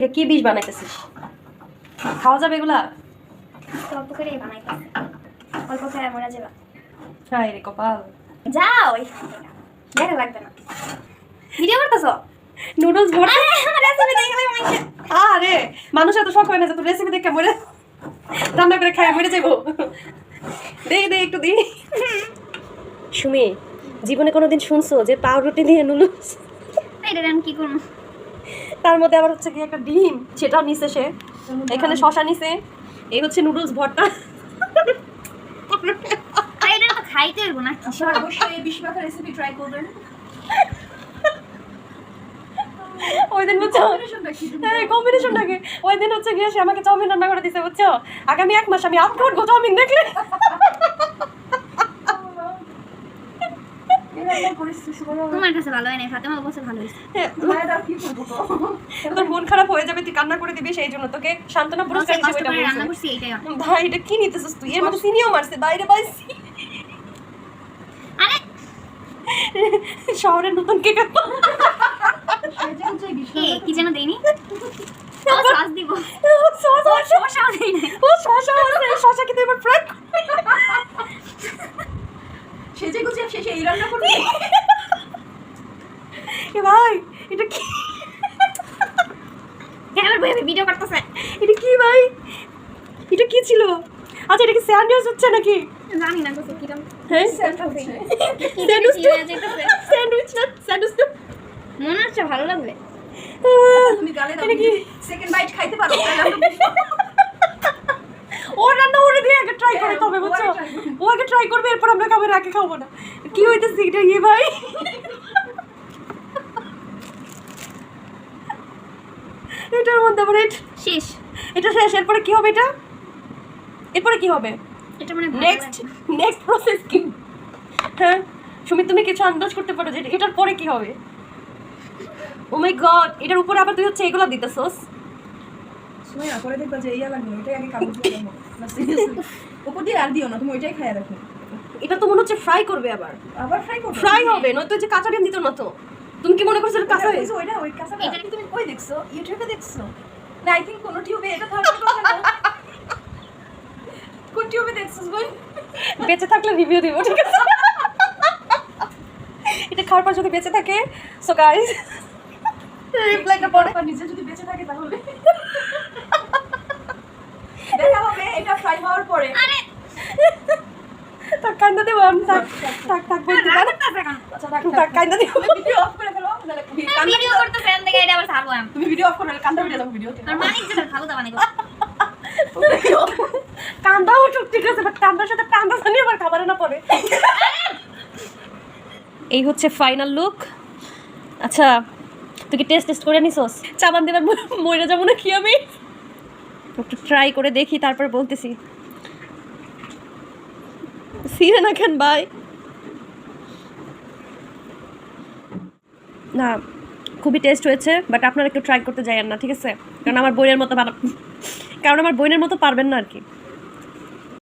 এটা কি ডিশ বানাইতেছিস? খাওয়া যাবে এগুলা? অল্প করে বানাইতেছে। অল্প করে মরা যাবে। রে কপাল। যাও দেখা লাগবে না। ভিডিও করতেছো? নুডলস ভর্তা রেসিপি দেখে আরে মানুষ এত শখ হয় না যে তোর রেসিপি দেখে মরে রান্না করে খায় মরে যাব দে দে একটু দি সুমি জীবনে কোনোদিন শুনছো যে পাউরুটি দিয়ে নুডলস? এটা আমি কি করব? তার মধ্যে আবার হচ্ছে কি একটা ডিম সেটাও নিছে সে। এখানে শশা নিছে। এই হচ্ছে নুডলস ভর্তা। খাইতে না অবশ্যই এই রেসিপি ট্রাই করবেন। ওই দিন বুঝছ? হ্যাঁ ওই দিন হচ্ছে গিয়ে সে আমাকে চাউমিন রান্না করে দিছে বুঝছ? আগামী এক মাস আমি আপ করব চাউমিন দেখলে এই রান্নার পরিস্থিতি কোনো তোমার কাছে ভালো হয় না ফাতেমা অবশ্য ভালো হয়েছে। মায়ের আর কি করব তো? তোর মন খারাপ হয়ে যাবে তুই কান্না করে দিবি সেই জন্য তোকে সান্ত্বনা পুরস্কার হিসেবে এটা রান্না করছি এইটাই ভাই এটা কি নিতেছিস তুই? এর মধ্যে চিনিও মারছে বাইরে বাইসি আরে! শহরের নতুন কেক কে যেন সস দিব। দেই না ও শশা আছে শশা কিন্তু এবার ফ্রাই সেজে গুজে শেষে এই রান্না করবি? এ ভাই এটা কি? ক্যামেরা বইয়ে ভিডিও করতেছে। এটা কি ভাই? এটা কি ছিল? আচ্ছা এটা কি স্যান্ডউইচ হচ্ছে নাকি? জানি না কিছু কিরম। হ্যাঁ? হচ্ছে। কি জানি স্যান্ডউইচ স্যান্ডউইচ না স্যান্ডউইচ তো মনে হচ্ছে ভালো লাগবে। তুমি গালে দাও সেকেন্ড বাইট খাইতে পারো ওর রান্না ওরে দিয়ে আগে ট্রাই করে হ্যাঁ, তবে ও বুঝছ। ও আগে ট্রাই করবে এরপর আমরা খাবার আগে খাব না। কি হইতেছে এটা ইয়ে ভাই? এটার মধ্যে আবার শেষ। এটা শেষ এরপরে কি হবে এটা? এরপরে কি হবে? এটা মানে নেক্সট নেক্সট প্রসেস কি? হ্যাঁ? সুমিত তুমি কিছু আন্দাজ করতে পারো যে এটার পরে কি হবে? ও মাই গড এটার উপরে আবার তুই হচ্ছে এগুলো দিতেছস। শুনে না দেখবা যে ইয়া লাগবে ওইটাই আগে কাবু দিয়ে দাও না সিরিয়াসলি উপর দিয়ে আর দিও না তুমি ওইটাই খাইয়া রাখো এটা তো মনে হচ্ছে ফ্রাই করবে আবার। আবার ফ্রাই করো ফ্রাই হবে নয়তো ওই যে কাঁচা ডিম দিত না তো তুমি কি মনে করছ এটা কাঁচা ওই হয়েছে ওইটা ওই কাঁচা এটা- তুমি কই দেখছ ইউটিউবে দেখছ। না আই থিংক কোন টিউবে এটা থাকবে কথা না। কোন টিউবে দেখছিস বল বেঁচে থাকলে রিভিউ দিব ঠিক আছে? এটা খাওয়ার পর যদি বেঁচে থাকে সো গাইস রিপ্লাইটা পড়ে আর নিজে যদি বেঁচে থাকে তাহলে। দেখা হবে এটা ফ্রাই হওয়ার পরে। আরে তার কান্দা দেবো আমি থাক থাক থাক বলতে রাগ পারো। করতেছে কেন আচ্ছা থাক কান্দা দেবো। ভিডিও অফ করে ফেলো নাহলে কান্দা ভিডিও ভিডিও করতেছে এখান থেকে এটা আবার ছাড়বো আমি। তুমি ভিডিও অফ করে নাহলে কান্দা ভিডিও দাও ভিডিও আর মানিক যেটা ভালো দাবা নাকি কান্দাও ঠিক ঠিক আছে বাট কান্দার সাথে কান্দা জানি আবার খাবারে না পড়ে এই হচ্ছে ফাইনাল লুক আচ্ছা তুই কি টেস্ট টেস্ট করে নিছস? চাবান দেবার মরে যাব না কি আমি? একটু ট্রাই করে দেখি তারপর বলতেছি। সিরে না কেন ভাই না, খুবই টেস্ট হয়েছে বাট আপনারা একটু ট্রাই করতে যাইয়েন না, ঠিক আছে? কারণ আমার বইয়ের মতো কারণ আমার বইনের মতো পারবেন না আর কি।